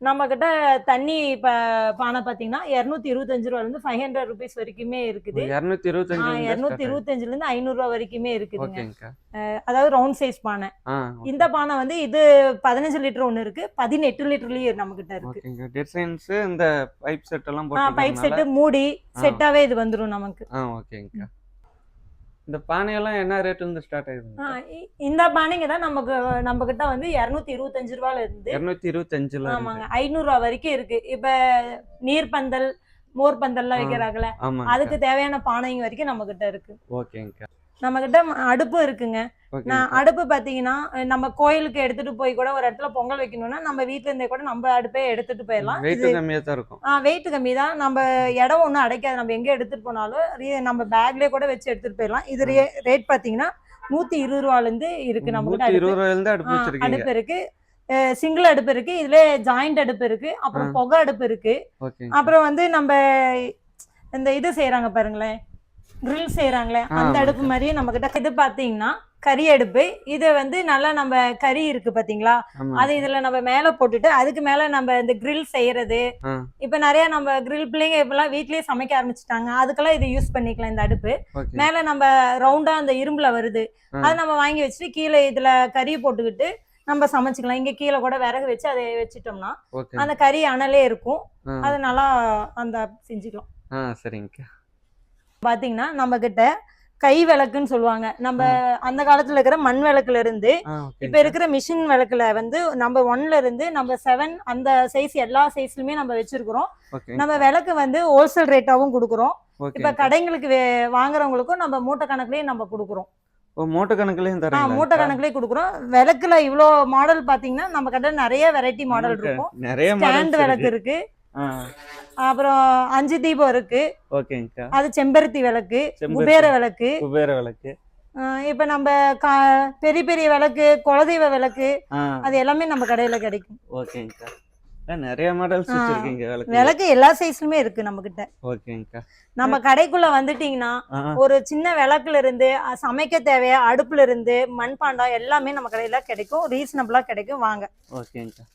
நம்ம கிட்ட தண்ணி ப பானை பார்த்தீங்கன்னா இரநூத்தி இருபத்தஞ்சு ரூபாலேருந்து ஃபைவ் ஹண்ட்ரட் ருபீஸ் வரைக்குமே இருக்குது. இரநூத்தி இருபத்தஞ்சு இரநூத்தி இருபத்தஞ்சுலேருந்து ஐநூறுரூவா வரைக்குமே இருக்குதுங்க. ஓகேங்கக்கா அதாவது ரவுண்ட் சைஸ் பானை. இந்த பானை வந்து இது பதினஞ்சு லிட்டர் ஒன்று இருக்கு. பதினெட்டு லிட்டர்லயே நம்ம கிட்ட இருக்கு. ஓகேங்க. டிசைன்ஸ் இந்த பைப் செட் எல்லாம் பைப் செட்டு மூடி செட்டாவே இது வந்துரும் நமக்கு. ஆ ஓகேங்கக்கா இந்த பானையெல்லாம் என்ன ரேட் இருந்து ஸ்டார்ட் ஆகுதுங்க ஆ, இ- இந்த பானைங்க தான் நமக்கு நம்ம கிட்ட வந்து இரநூத்தி இருபத்தஞ்சு ரூபால இருந்து இரநூத்தி இருபத்தஞ்சுல ஆமாங்க ஐநூறு ரூபா வரைக்கும் இருக்கு. இப்ப நீர் பந்தல் மோர் பந்தல்லாம் ஆ. வைக்கிறாங்கல்ல அதுக்கு தேவையான பானைங்க வரைக்கும் நம்ம கிட்ட இருக்கு ஓகேங்கக்கா நம்ம கிட்ட அடுப்பு இருக்குங்க. நான் அடுப்பு பாத்தீங்கன்னா நம்ம கோயிலுக்கு எடுத்துட்டு போய் கூட ஒரு இடத்துல பொங்கல் வைக்கணும்னா நம்ம வீட்ல இருந்தே கூட நம்ம அடுப்பே எடுத்துட்டு போயிடலாம். வெயிட் கம்மி தான். நம்ம இடம் ஒன்றும் அடைக்காது. நம்ம எங்கே எடுத்துட்டு போனாலும் நம்ம பேக்லேயே கூட வச்சு எடுத்துட்டு போயிடலாம். இது ரேட் பார்த்தீங்கன்னா நூற்றி இருபது ரூபாலேருந்து இருக்கு நம்ம கிட்ட நூத்தி அடுப்பு. இருந்து இருக்கு. சிங்கிள் அடுப்பு இருக்கு. இதுல ஜாயிண்ட் அடுப்பு இருக்கு. அப்புறம். புகை அடுப்பு இருக்கு. அப்புறம் வந்து நம்ம இந்த இது செய்யறாங்க பாருங்களேன். Grill செய்யறாங்களே அந்த. அடுப்பு மாதிரியே நம்ம கிட்ட இது பாத்தீங்கன்னா கறி அடுப்பு. இது வந்து நல்லா நம்ம கறி இருக்கு பாத்தீங்களா? அது இதுல நம்ம மேல போட்டுட்டு அதுக்கு மேல நம்ம இந்த grill செய்யறது. இப்ப நிறைய நம்ம grill பிள்ளைங்க இப்பெல்லாம் வீட்லயே சமைக்க ஆரம்பிச்சுட்டாங்க. அதுக்கெல்லாம் இது யூஸ் பண்ணிக்கலாம் இந்த அடுப்பு. மேல நம்ம ரவுண்டா அந்த இரும்புல வருது. அது நம்ம வாங்கி வச்சுட்டு கீழே இதுல கறி போட்டுக்கிட்டு நம்ம சமைச்சுக்கலாம். இங்க கீழே கூட விறகு வச்சு அதை வச்சுட்டோம்னா அந்த கறி அனலே இருக்கும். அது நல்லா அந்த செஞ்சுக்கலாம். ஆ சரிங்கக்கா. பாத்தீங்கன்னா நம்ம கிட்ட கை விளக்குன்னு சொல்லுவாங்க. நம்ம அந்த காலத்துல இருக்கிற மண் விளக்குல இருந்து இப்ப இருக்கிற மிஷின் விளக்குல வந்து நம்ம ஒன்ல இருந்து நம்ம செவன் அந்த சைஸ் எல்லா சைஸ்லயுமே நம்ம வச்சிருக்கிறோம். நம்ம விளக்கு வந்து ஹோல்சேல் ரேட்டாவும் கொடுக்குறோம். இப்ப கடைங்களுக்கு வாங்குறவங்களுக்கும் நம்ம மூட்டை கணக்குலயே நம்ம கொடுக்குறோம். மூட்டை கணக்குலயும் தரீங்களா மூட்டை கணக்குலயே கொடுக்குறோம். விளக்குல இவ்வளோ மாடல் பாத்தீங்கன்னா நம்ம கிட்ட நிறைய வெரைட்டி மாடல் இருக்கும். நிறைய ஸ்டாண்ட் விளக்கு இருக்கு. அப்புறம் அஞ்சு தீபம் இருக்கு. ஓகேங்கக்கா. அது செம்பருத்தி விளக்கு. குபேர விளக்கு. குபேர விளக்கு. இப்ப நம்ம பெரிய பெரிய விளக்கு குலதெய்வ விளக்கு அது எல்லாமே நம்ம கடையில கிடைக்கும். ஓகேங்கக்கா. நிறைய மாடல்ஸ். வச்சிருக்கீங்க விளக்கு. எல்லா சைஸ்லுமே இருக்கு நம்ம கிட்ட ஓகேங்கக்கா. நம்ம கடைக்குள்ள வந்துட்டீங்கன்னா ஒரு சின்ன விளக்குல இருந்து சமைக்க தேவையா அடுப்புல இருந்து மண்பாண்டம் எல்லாமே நம்ம கடையில கிடைக்கும். ரீசனபிளா கிடைக்கும். வாங்க. ஓகேங்கக்கா.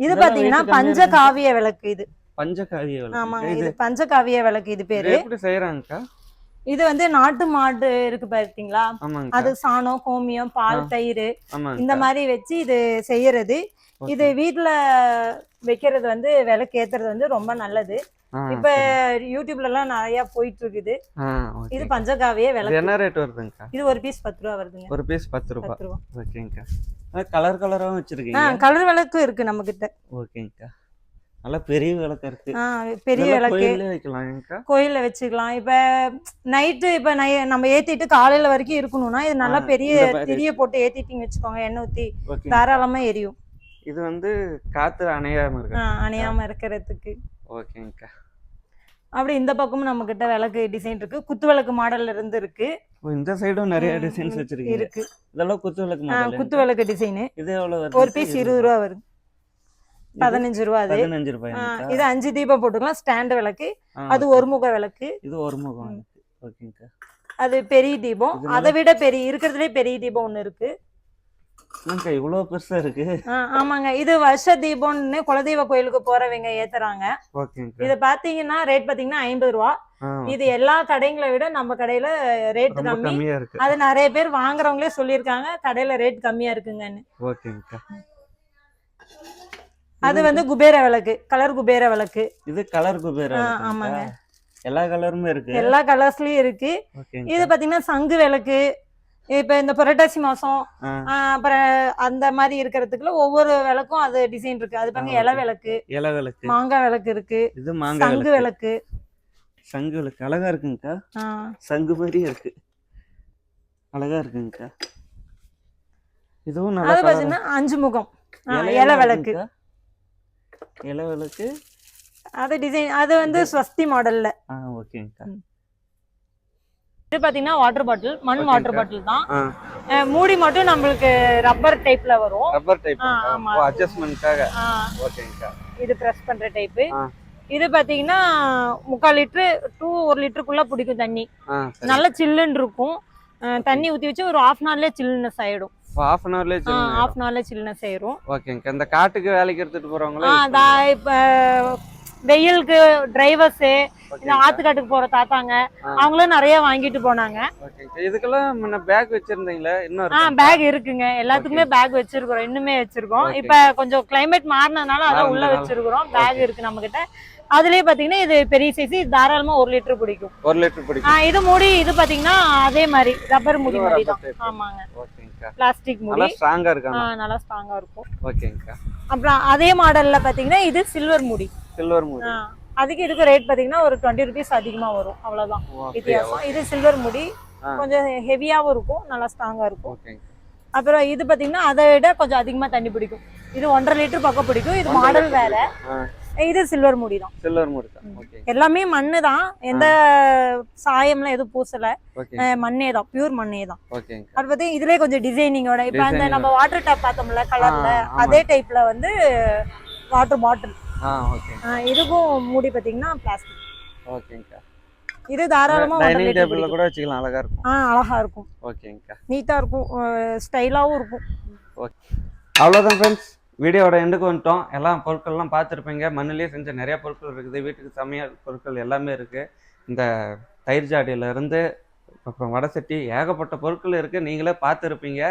இது பாத்தீங்கன்னா பஞ்சகாவிய விளக்கு இது. பஞ்சகாவிய ஆமாங்க விளக்கு இது இது பஞ்சகாவிய விளக்கு இது பேரு. எப்படி செய்யறாங்கக்கா இது வந்து நாட்டு மாடு இருக்கு பாத்தீங்களா? ஆமாங்க அது சாணம் கோமியம் பால். தயிர் ஆமாங்க இந்த மாதிரி வச்சு இது செய்யறது. இது வீட்ல வைக்கிறது வந்து விளக்கு ஏத்துறது வந்து ரொம்ப நல்லது. இப்ப. யூடியூப்ல எல்லாம் நிறைய போயிட்டு இருக்குது இது. பஞ்சகாவிய விளக்கு. என்ன ரேட் வருதுங்கக்கா? இது ஒரு பீஸ் பத்து ரூபா வருதுங்க. ஒரு பீஸ் பத்து ரூபா. ஓகேங்கக்கா. கலர் கலராகவும் வச்சிருக்கீங்க கலர் விளக்கும் இருக்கு நம்ம கிட்ட ஓகேங்கக்கா. நல்லா பெரிய விளக்கு இருக்கு. பெரிய விளக்கு. கோயில்ல வைக்கலாம்க்கா கோயில்ல வச்சுக்கலாம். இப்ப நைட்டு இப்ப நை நம்ம ஏத்திட்டு காலையில வரைக்கும் இருக்கணும்னா இது நல்லா பெரிய. திரிய போட்டு ஏத்திட்டீங்க வச்சுக்கோங்க எண்ணெய் ஊத்தி தாராளமா எரியும். இது வந்து காத்து அணையாம இருக்கு அணையாம இருக்கிறதுக்கு. ஓகேங்கக்கா. அப்படி இந்த பக்கமும் நம்ம கிட்ட விளக்கு டிசைன் இருக்கு. குத்து விளக்கு மாடல்ல இருந்து இருக்கு. இந்த சைடும் நிறைய டிசைன்ஸ் வச்சிருக்கீங்க. இருக்கு. இதெல்லாம் குத்து விளக்கு மாடல் குத்து விளக்கு டிசைன் இது எவ்வளவு வருது? ஒரு பீஸ் இருபது ரூபா வருது. பதினஞ்சு ரூபா அது. பதினஞ்சு ரூபாய்ங்கக்கா இது அஞ்சு தீபம் போட்டுக்கலாம். ஸ்டாண்ட் விளக்கு. அது ஒரு முக விளக்கு. இது ஒரு முகம் இருக்கு. ஓகேங்கக்கா. அது பெரிய தீபம். அதை விட பெரிய இருக்கிறதுலே பெரிய தீபம் ஒண்ணு இருக்கு. என்னக்கா இவ்வளவு பெருசா இருக்கு. ஆமாங்க. இது வருஷ தீபம்னு குலதெய்வ கோயிலுக்கு போறவங்க ஏத்துறாங்க. இது பாத்தீங்கன்னா ரேட் பாத்தீங்கன்னா ஐம்பது ரூபா. இது எல்லா கடைங்களை விட நம்ம கடையில ரேட் கம்மி. கம்மியா இருக்கு. அது நிறைய பேர் வாங்குறவங்களே சொல்லியிருக்காங்க. கடையில ரேட் கம்மியா இருக்குங்கன்னு. அது வந்து குபேர விளக்கு. கலர் குபேர விளக்கு. இது கலர் குபேர. ஆமாங்க. எல்லா கலருமே இருக்கு. எல்லா கலர்ஸ்லயும் இருக்கு. இது பாத்தீங்கன்னா சங்கு விளக்கு. இப்ப இந்த புரட்டாசி மாசம் அப்புறம் அந்த மாதிரி இருக்கிறதுக்குள்ள ஒவ்வொரு விளக்கும் அது டிசைன் இருக்கு. அது பாருங்க இலை. விளக்கு இலை விளக்கு. மாங்காய் விளக்கு இருக்கு. இது மாங்காய் சங்கு விளக்கு. சங்கு விளக்கு. அழகா இருக்குங்கக்கா. சங்கு மாதிரி இருக்கு. அழகா இருக்குங்கக்கா. இதுவும் நல்லா அது பாத்தீங்கன்னா அஞ்சு முகம். இலை விளக்கு. இலை விளக்கு. அது டிசைன் அது வந்து ஸ்வஸ்தி மாடல்ல ஓகேங்கக்கா. இது பாத்தீங்கன்னா வாட்டர் பாட்டில் மண் வாட்டர். பாட்டில் தான். மூடி மட்டும் நம்மளுக்கு ரப்பர் டைப்ல வரும். ரப்பர் டைப் ஆ, ஓகேங்கக்கா இது பிரஸ் பண்ற டைப். இது பாத்தீங்கன்னா முக்கால் லிட்டரு டூ ஒரு லிட்டருக்குள்ள பிடிக்கும் தண்ணி. நல்ல சில்லுன்னு இருக்கும். தண்ணி ஊத்தி வச்சு ஒரு ஹாஃப் அன் ஹவர்லயே சில்லுனஸ் ஆயிடும். ஹாஃப் அன் ஹவர்லேயே ஹாஃப் அன் ஹவர்ல சில்லுனஸ் ஆயிரும். ஓகேங்கக்கா இந்த காட்டுக்கு வேலைக்கு எடுத்துட்டு இப்ப வெயிலுக்கு டிரைவர்ஸ் இந்த. ஆத்துக்காட்டுக்கு போற தாத்தாங்க. அவங்களும் நிறைய வாங்கிட்டு போனாங்க. இதுக்கெல்லாம் முன்ன பேக் வச்சிருந்தீங்களா? இன்னும் ஆ இருக்கா? பேக் இருக்குங்க. எல்லாத்துக்குமே பேக் வச்சிருக்கிறோம். இன்னுமே வச்சிருக்கோம். இப்ப கொஞ்சம் கிளைமேட் மாறினதுனால அதான் உள்ள. வச்சிருக்கிறோம். பேக் இருக்கு நம்ம கிட்ட அதுலயே பாத்தீங்கன்னா இது பெரிய சைஸ் இது தாராளமா ஒரு லிட்டர் பிடிக்கும். ஒரு லிட்டர் பிடிக்கும். இது மூடி இது பாத்தீங்கன்னா அதே மாதிரி ரப்பர் மூடி மாதிரி தான். ஆமாங்க. பிளாஸ்டிக் நல்லா மூடி ஸ்ட்ராங்கா ஆ, இருக்காங்க நல்லா ஸ்ட்ராங்கா இருக்கும். ஓகேங்கக்கா அப்புறம் அதே மாடல்ல பாத்தீங்கன்னா இது சில்வர் மூடி. சில்வர் மூடி. அதுக்கு இதுக்கு ரேட் பாத்தீங்கன்னா ஒரு டுவெண்ட்டி ருபீஸ் அதிகமா வரும். அவ்வளவுதான்? வித்தியாசம். இது சில்வர் முடி. கொஞ்சம் ஹெவியாவும் இருக்கும் நல்லா ஸ்ட்ராங்கா இருக்கும். அப்புறம் இது பாத்தீங்கன்னா அதை விட கொஞ்சம் அதிகமா தண்ணி பிடிக்கும். இது ஒன்றரை லிட்டர் பக்கம் பிடிக்கும். இது மாடல் வேற. இது சில்வர் முடி தான். சில்வர் மூடி தான். எல்லாமே மண்ணு தான். எந்த சாயம்லாம் எதுவும் பூசல. மண்ணே தான். பியூர் மண்ணே தான். அது பத்தி இதுலயே கொஞ்சம் டிசைனிங்கோட இப்ப அந்த Designing. நம்ம வாட்டர் டேப் பார்த்தோம்ல கலர்ல. அதே டைப்ல வந்து வாட்டர் பாட்டில் ஆ ஓகே இதுக்கும் மூடி பாத்தீங்கன்னா பிளாஸ்டிக் ஓகேங்கக்கா இது தாராளமா டைனிங் டேபிள்ல கூட வச்சுக்கலாம் அழகா இருக்கும். ஆ அழகா இருக்கும். ஓகேங்கக்கா நீட்டா இருக்கும். ஸ்டைலாவும் இருக்கும். அவ்வளோதான் ஃப்ரெண்ட்ஸ் வீடியோவோட எண்டுக்கு வந்துட்டோம். எல்லாம் பொருட்கள்லாம் பார்த்துருப்பீங்க. மண்ணிலே செஞ்ச நிறைய பொருட்கள் இருக்குது. வீட்டுக்கு சமையல் பொருட்கள் எல்லாமே இருக்குது இந்த தயிர் ஜாடியில இருந்து அப்புறம் வடை சட்டி ஏகப்பட்ட பொருட்கள் இருக்குது நீங்களே பார்த்துருப்பீங்க.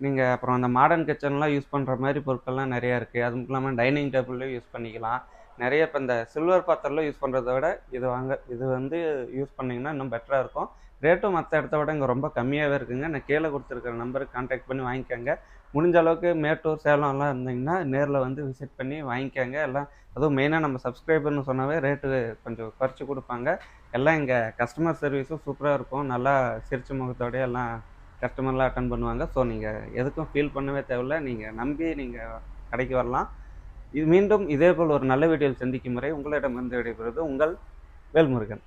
நீங்கள் அப்புறம் அந்த மாடர்ன் கிச்சன்லாம் யூஸ் பண்ணுற மாதிரி பொருட்கள்லாம் நிறையா இருக்குது அதுவும் இல்லாமல் டைனிங் டேபிள்லையும் யூஸ் பண்ணிக்கலாம். நிறைய இப்போ இந்த சில்வர் பாத்திரம்லாம் யூஸ் பண்ணுறத விட இது வாங்க இது வந்து யூஸ் பண்ணிங்கன்னா இன்னும் பெட்டராக இருக்கும். ரேட்டும் மற்ற இடத்த விட இங்கே ரொம்ப கம்மியாகவே இருக்குங்க. நான் கீழே கொடுத்துருக்குற நம்பருக்கு கான்டாக்ட் பண்ணி வாங்கிக்கோங்க. முடிஞ்ச அளவுக்கு மேட்டூர் சேலம்லாம் இருந்தீங்கன்னா நேரில் வந்து விசிட் பண்ணி வாங்கிக்கோங்க. எல்லாம் அதுவும் மெயினாக நம்ம சப்ஸ்கிரைபர்னு சொன்னாவே ரேட்டு கொஞ்சம் குறைச்சி கொடுப்பாங்க. எல்லாம் இங்கே கஸ்டமர் சர்வீஸும் சூப்பராக இருக்கும். நல்லா சிரிச்ச முகத்தோடய எல்லாம் கஸ்டமர்லாம் அட்டன் பண்ணுவாங்க. ஸோ நீங்கள் எதுக்கும் ஃபீல் பண்ணவே தேவையில்ல. நீங்கள் நம்பி நீங்கள் கடைக்கு வரலாம். இது மீண்டும் இதே போல் ஒரு நல்ல வீடியோவில் சந்திக்கும் முறை உங்களிடம் வந்து விடைபெறுவது உங்கள் வேல்முருகன்.